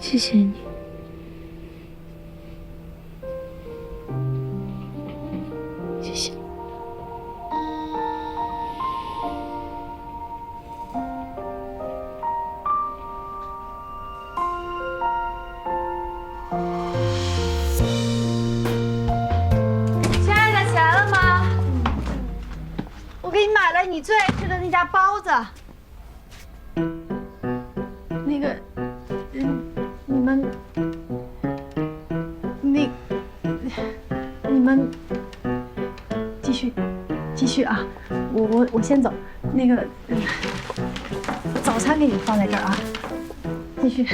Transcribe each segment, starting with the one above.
谢谢你。谢谢。亲爱的，起来了吗？我给你买了你最爱吃的那家包子。继续，继续啊！我我我先走。那个，嗯早餐给你放在这儿啊，继续。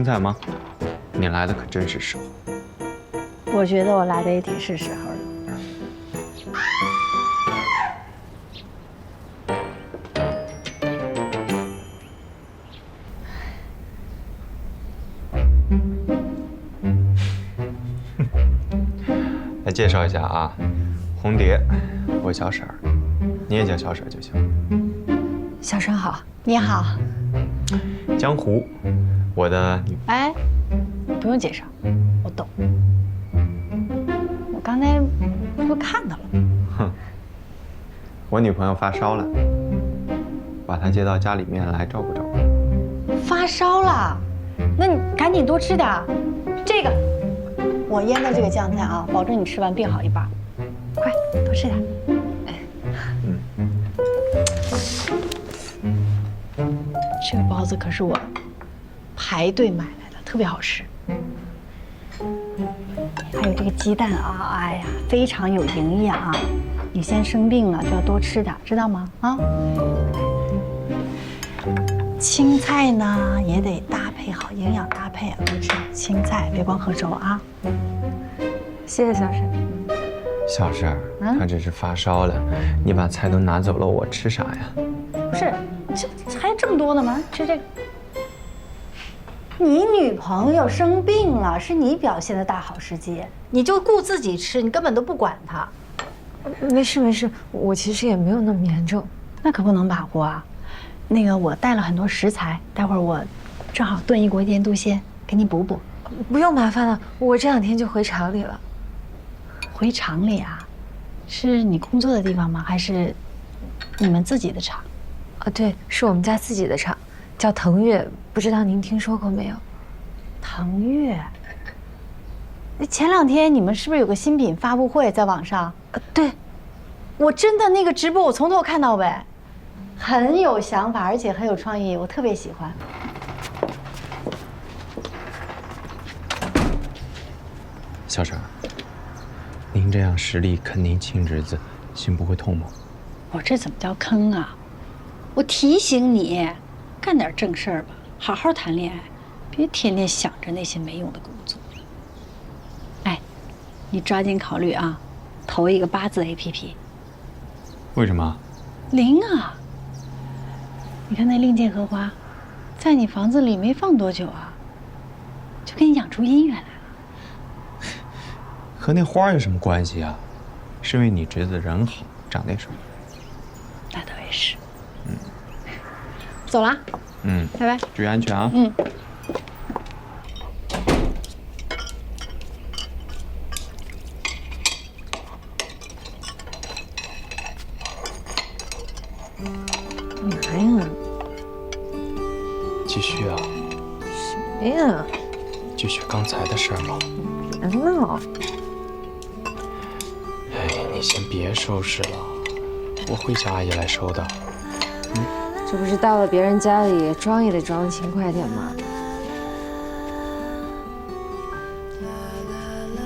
青菜吗？你来的可真是时候。我觉得我来的也挺是时候的。来介绍一下啊，红蝶，我小婶儿，你也叫小婶儿就行。小生好，你好。江湖，我的女哎，不用介绍，我懂。我刚才不是看到了吗？哼我女朋友发烧了，把她接到家里面来照顾照顾。发烧了，那你赶紧多吃点。这个，我腌的这个酱菜啊，保证你吃完病好一半。快，多吃点嗯。这个包子可是我排队买来的，特别好吃。还有这个鸡蛋啊，哎呀，非常有营养。你先生病了就要多吃点，知道吗？啊。青菜呢也得搭配好，营养搭配啊，多吃青菜，别光喝粥啊。谢谢小沈。小婶儿，嗯她只是发烧了，你把菜都拿走了，我吃啥呀？不是，这这还有这么多呢吗？吃这个。你女朋友生病了，是你表现的大好时机，你就顾自己吃，你根本都不管她，没事没事，我其实也没有那么严重。那可不能马虎啊。那个我带了很多食材，待会儿我正好炖一锅腌笃鲜，给你补补。不用麻烦了，我这两天就回厂里了。回厂里啊？是你工作的地方吗？还是你们自己的厂？啊，对，是我们家自己的厂，叫腾越，不知道您听说过没有？腾越。那前两天你们是不是有个新品发布会在网上？呃，对，我真的那个直播我从头看到尾，很有想法，而且很有创意，我特别喜欢。小婶儿，您这样实力坑您亲侄子，心不会痛吗？我这怎么叫坑啊？我提醒你，干点正事儿吧，好好谈恋爱，别天天想着那些没用的工作。哎，你抓紧考虑啊，投一个八字 APP。为什么？灵啊！你看那令箭荷花，在你房子里没放多久啊，就给你养出姻缘来了。和那花有什么关系啊？是因为你侄子人好，长得也帅。那倒也是。嗯。走啦，嗯，拜拜。注意安全啊。嗯。干嘛呀？继续啊，什么呀，继续刚才的事儿嘛。别闹！哎，你先别收拾了，我会叫阿姨来收的。这不是到了别人家里，装也得装得勤快点吗？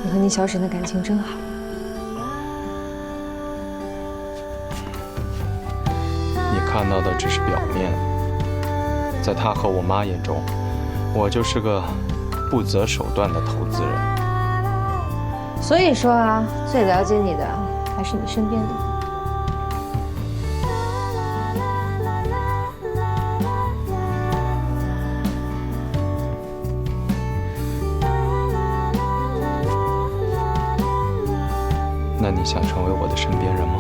你和你小沈的感情真好。你看到的只是表面，在他和我妈眼中，我就是个不择手段的投资人。所以说啊，最了解你的还是你身边的。的身边人吗？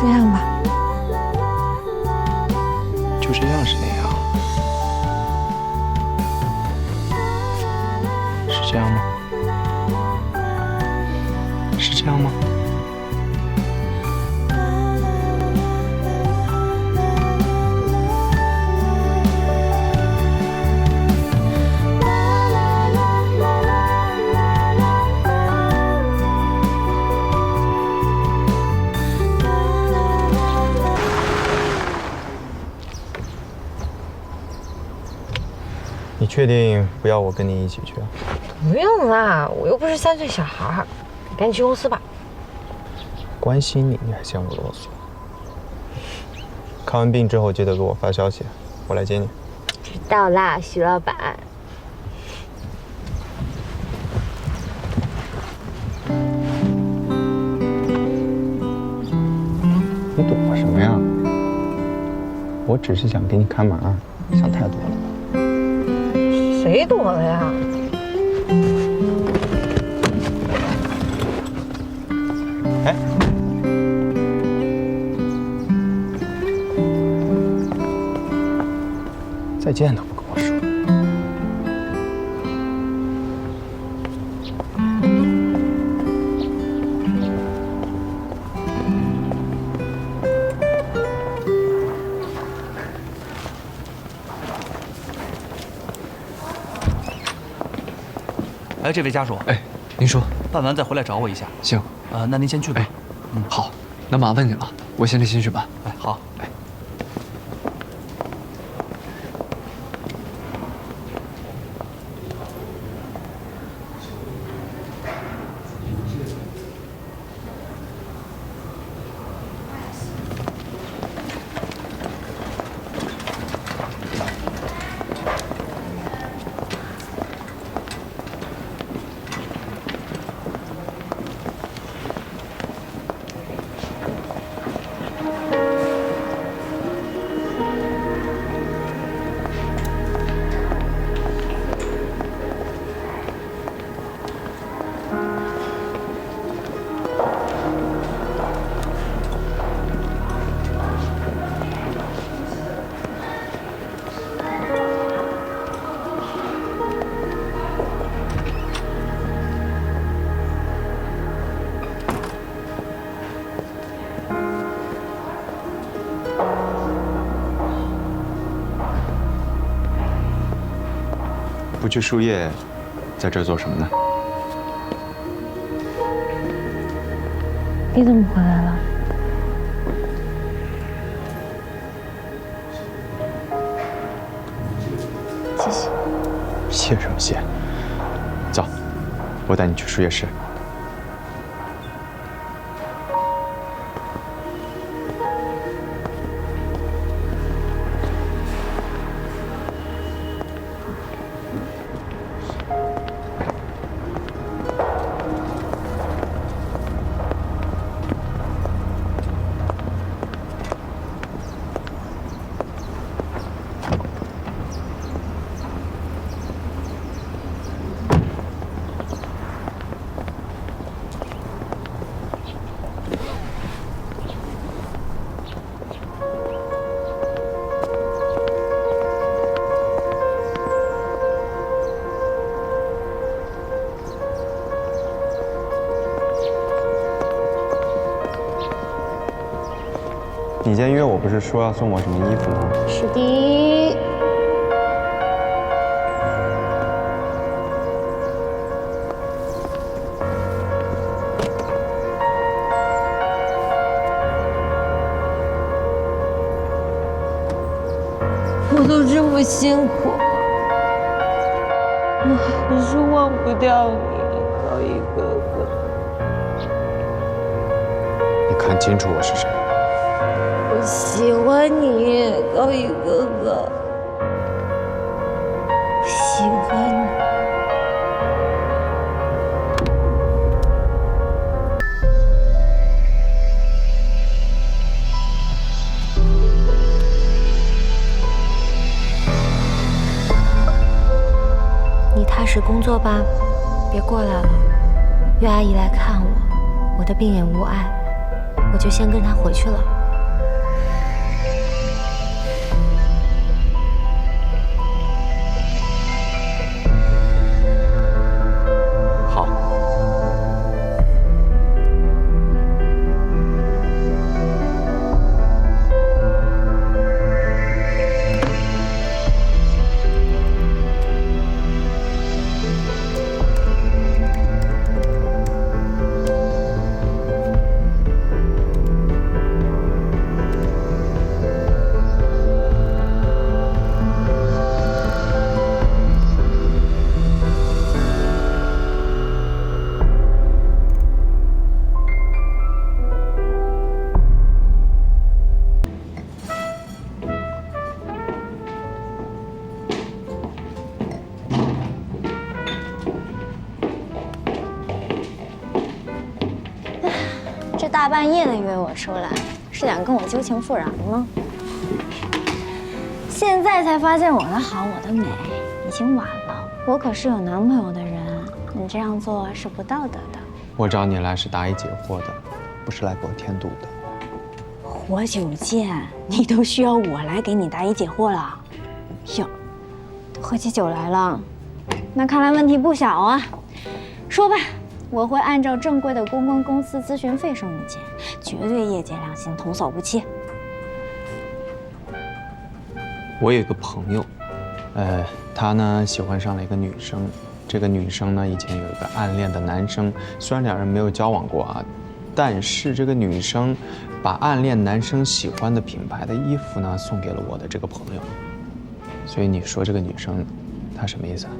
这样吧，就这样是那样？是这样吗？是这样吗？确定不要我跟你一起去啊？不用啦，我又不是三岁小孩儿，赶紧去公司吧。关心你，你还嫌我啰嗦？看完病之后记得给我发消息，我来接你。知道啦，徐老板。你躲什么呀？我只是想给你看门，想太多了。谁躲了呀？哎，再见了哎，这位家属，哎，您说办完再回来找我一下。行？呃，那您先去吧。哎，嗯，好，那麻烦你了，我先离先去办。哎，好。不去输液，在这儿做什么呢？你怎么回来了？谢谢。谢什么谢？走，我带你去输液室。你今天约我不是说要送我什么衣服吗？是的。我都这么辛苦，我还是忘不掉你，高一哥哥。你看清楚我是谁。喜欢你，高宇哥哥，喜欢你。你踏实工作吧，别过来了。岳阿姨来看我，我的病也无碍，我就先跟她回去了。大半夜的约我出来，是想跟我旧情复燃吗？现在才发现我的好，我的美，已经晚了。我可是有男朋友的人，你这样做是不道德的。我找你来是答疑解惑的，不是来给我添堵的。活久见，你都需要我来给你答疑解惑了。哟，都喝起酒来了，那看来问题不小啊。说吧，我会按照正规的公关公司咨询费收你钱，绝对业界良心，童叟无欺。我有一个朋友，呃，他呢喜欢上了一个女生，这个女生呢以前有一个暗恋的男生，虽然两人没有交往过啊，但是这个女生把暗恋男生喜欢的品牌的衣服呢送给了我的这个朋友，所以你说这个女生她什么意思啊？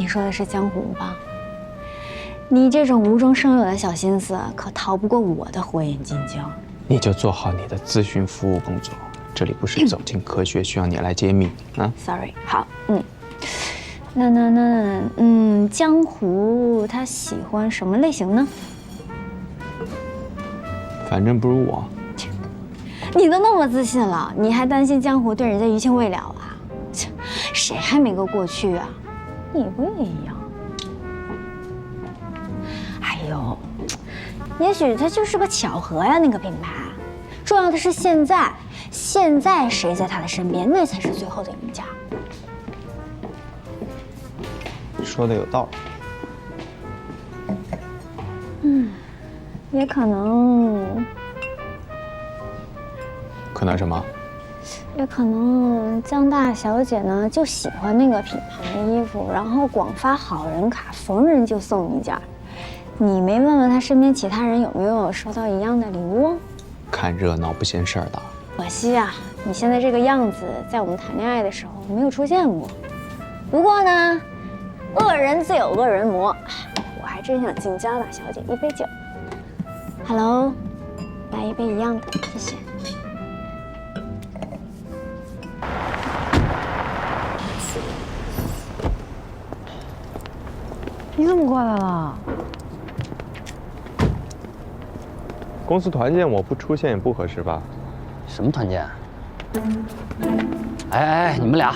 你说的是江湖吧？你这种无中生有的小心思，可逃不过我的火眼金睛。你就做好你的咨询服务工作，这里不是走进科学需要你来揭秘啊。Sorry，好，嗯，那那那嗯，江湖他喜欢什么类型呢？反正不如我。你都那么自信了，你还担心江湖对人家余情未了啊？切谁还没个过去啊？你不也一样？哎呦，也许它就是个巧合呀，那个品牌。重要的是现在，现在谁在他的身边，那才是最后的赢家。说的有道理，嗯也可能，可能什么？也可能江大小姐呢就喜欢那个品牌的然后广发好人卡，逢人就送一件。你没问问他身边其他人有没有收到一样的礼物？看热闹不嫌事儿大。可惜啊，你现在这个样子，在我们谈恋爱的时候没有出现过。不过呢，恶人自有恶人磨，我还真想敬江大小姐一杯酒。Hello，来一杯一样的，谢谢。你怎么过来了？公司团建我不出现也不合适吧？什么团建？哎哎，你们俩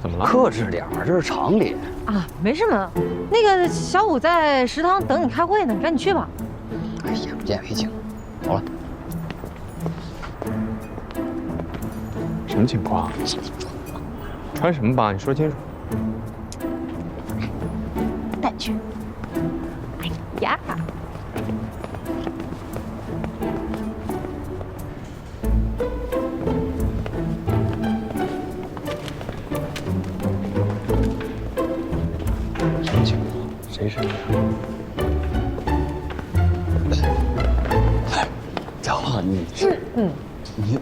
怎么了？克制点儿，这是常理。啊，没什么。那个小五在食堂等你开会呢，赶紧去吧。哎呀，不见为净。走了，什么情况？穿什么吧？你说清楚。带去。呀，什么情况？谁生日？家伙，你是嗯，你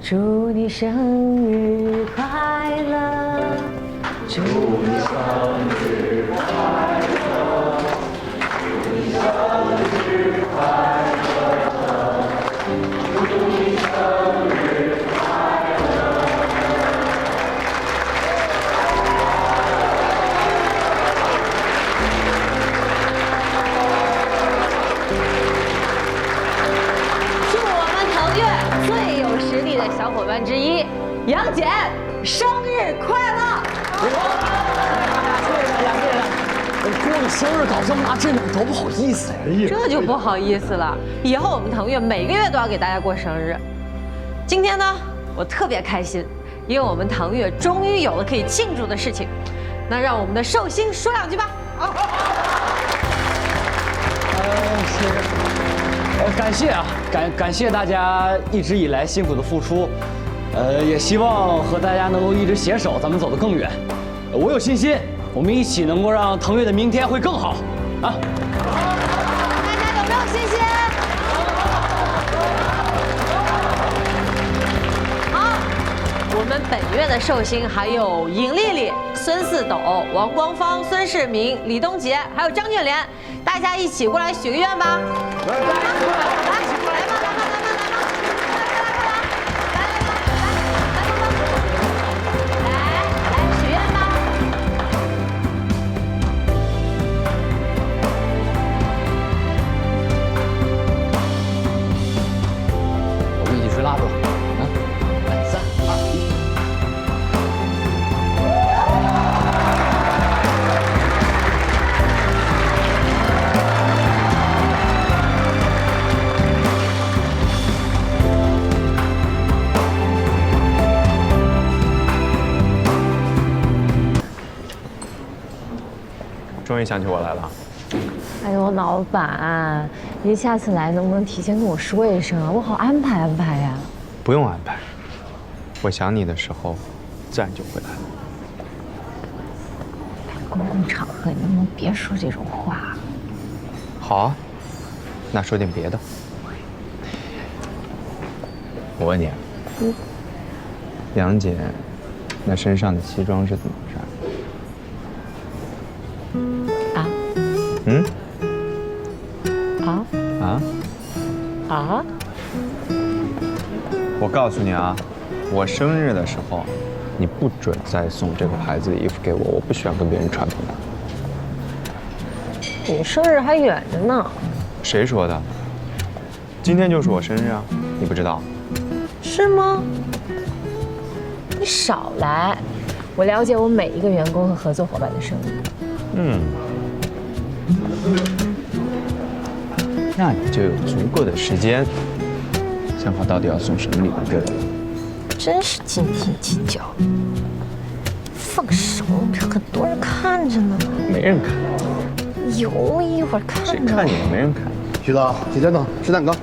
祝你生日快乐！祝你是我这就不好意思了，以后我们腾越每个月都要给大家过生日。今天呢，我特别开心，因为我们腾越终于有了可以庆祝的事情。那让我们的寿星说两句吧。呃，是，呃，感谢啊，感感谢大家一直以来辛苦的付出，呃，也希望和大家能够一直携手，咱们走得更远。呃我有信心，我们一起能够让腾越的明天会更好，啊！本月的寿星还有尹丽丽、孙四斗、王光芳、孙世民、李东杰，还有张俊莲，大家一起过来许个愿吧。来，来吧，来吧，来吧，来吧，来终于想起我来了。哎呦，老板，您下次来能不能提前跟我说一声啊？我好安排安排呀。不用安排，我想你的时候，自然就会来了。公共场合你能不能别说这种话？好啊，那说点别的。我问你啊，杨姐，那身上的西装是怎么啊！我告诉你啊，我生日的时候，你不准再送这个牌子的衣服给我，我不喜欢跟别人传统的。你生日还远着呢，谁说的？今天就是我生日啊，你不知道？是吗？你少来，我了解我每一个员工和合作伙伴的生日。嗯，那你就有足够的时间想好到底要送什么礼物给我。真是斤斤计较。放手，这很多人看着呢。没人看，有一会儿看着。谁看你了没人看。徐导，几点等？吃蛋糕。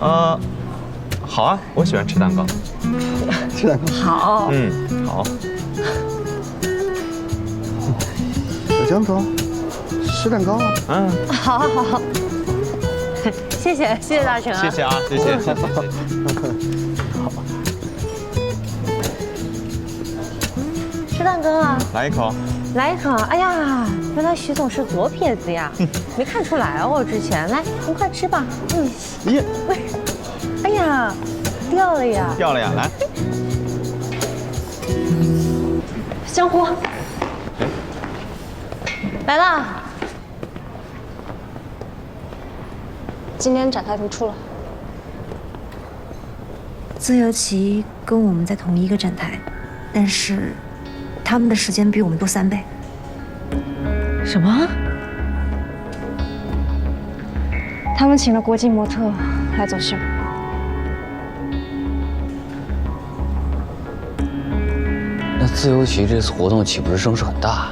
啊，好啊，我喜欢吃蛋糕。吃蛋糕。好，嗯，好。小江总，吃蛋糕啊。嗯，好好好，谢谢谢谢大成啊，谢谢啊，谢谢谢谢谢谢。吃蛋糕啊！来一口。来一口。哎呀，原来徐总是左撇子呀，没看出来哦。之前来，您快吃吧。嗯。耶，哎呀，掉了呀！掉了呀，来。江湖，来啦！今天展台图出了，自由旗跟我们在同一个展台，但是他们的时间比我们多三倍。什么？他们请了国际模特来走秀。那自由旗这次活动岂不是声势很大？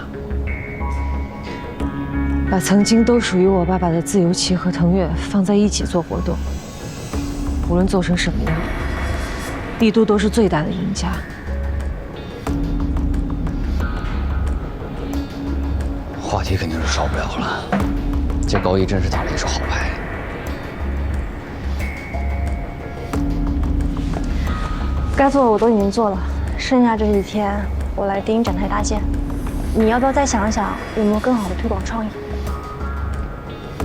把曾经都属于我爸爸的自由棋和腾越放在一起做活动，无论做成什么样，帝都都是最大的赢家。话题肯定是少不了了。这高一真是打了一手好牌。该做的我都已经做了，剩下这几天我来盯展台搭建。你要不要再想一想，有没有更好的推广创意？